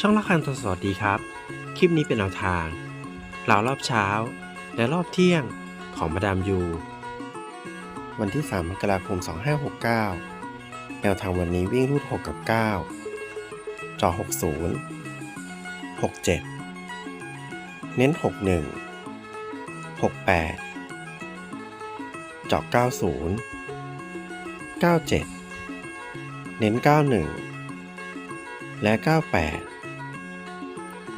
ช่องละคันทองสวัสดีครับ คลิปนี้เป็นแนวทางเหล่ารอบเช้า และรอบเที่ยงของมาดามยู วันที่ 3 มกราคม 2569 แนวทางวันนี้วิ่งรูด 6 กับ 9 จอ 60 67 เน้น 61 68 จอ 90 97 เน้น 91 และ 98